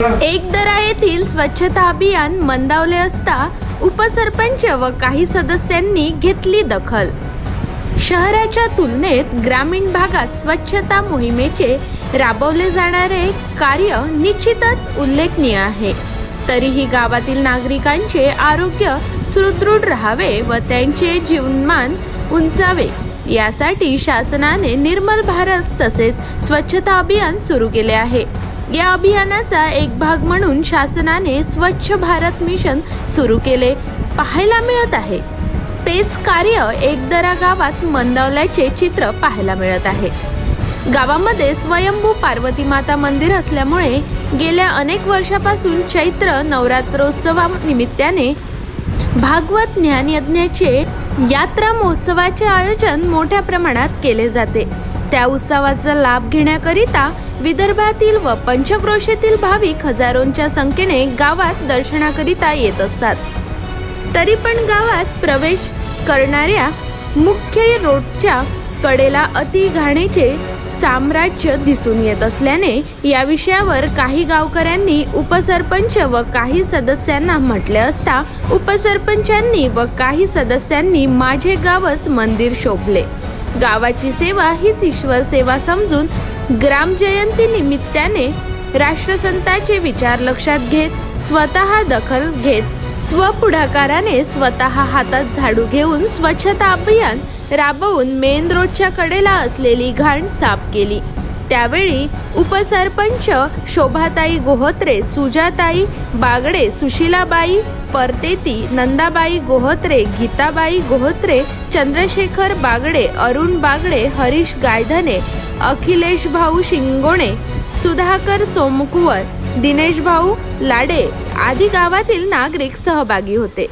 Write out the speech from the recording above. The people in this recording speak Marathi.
एकदरा येथील स्वच्छता अभियान मंदावले असता उपसरपंच व काही सदस्यांनी घेतली दखल. शहराच्या तुलनेत ग्रामीण भागात स्वच्छता मोहिमेचे राबवले जाणारे कार्य निश्चितच उल्लेखनीय आहे. तरीही गावातील नागरिकांचे आरोग्य सुदृढ राहावे व त्यांचे जीवनमान उंचावे यासाठी शासनाने निर्मल भारत तसेच स्वच्छता अभियान सुरू केले आहे. या अभियानाचा एक भाग म्हणून शासनाने स्वच्छ भारत मिशन सुरू केले. पाहायला मिळत आहे. तेच कार्य एकदरा गावात मंदावल्याचे चित्र पाहायला मिळत आहे. गावामध्ये स्वयंभू पार्वती माता मंदिर असल्यामुळे गेल्या अनेक वर्षापासून चैत्र नवरात्रोत्सवा निमित्ताने भागवत ज्ञान यज्ञाचे यात्रा महोत्सवाचे आयोजन मोठ्या प्रमाणात केले जाते. त्या उत्सवाचा लाभ घेण्याकरिता विदर्भातील व पंचक्रोशीतील भाविक हजारोंच्या संख्येने गावात दर्शनाकरिता येत असतात. तरी पण गावात प्रवेश करणाऱ्या मुख्य रोडच्या कडेला अति घाणीचे साम्राज्य दिसून येत असल्याने या विषयावर काही गावकऱ्यांनी उपसरपंच व काही सदस्यांना म्हटले असता उपसरपंचांनी व काही सदस्यांनी माझे गावच मंदिर शोभले. गावाची सेवा हीच ईश्वर सेवा समजून ग्रामजयंती निमित्ताने राष्ट्रसंताचे विचार लक्षात घेत स्वतः दखल घेत स्वपुढाकाराने स्वतः हातात झाडू घेऊन स्वच्छता अभियान राबवून मेन रोडच्या कडेला असलेली घाण साफ केली. त्यावेळी उपसरपंच शोभाताई गोहोत्रे सुजाताई बागडे सुशीलाबाई परतेती नंदाबाई गोहोत्रे गीताबाई गोहोत्रे चंद्रशेखर बागडे अरुण बागडे हरीश गायधने अखिलेश भाऊ शिंगोणे सुधाकर सोमकुवर दिनेश भाऊ लाडे आदी गावातील नागरिक सहभागी होते.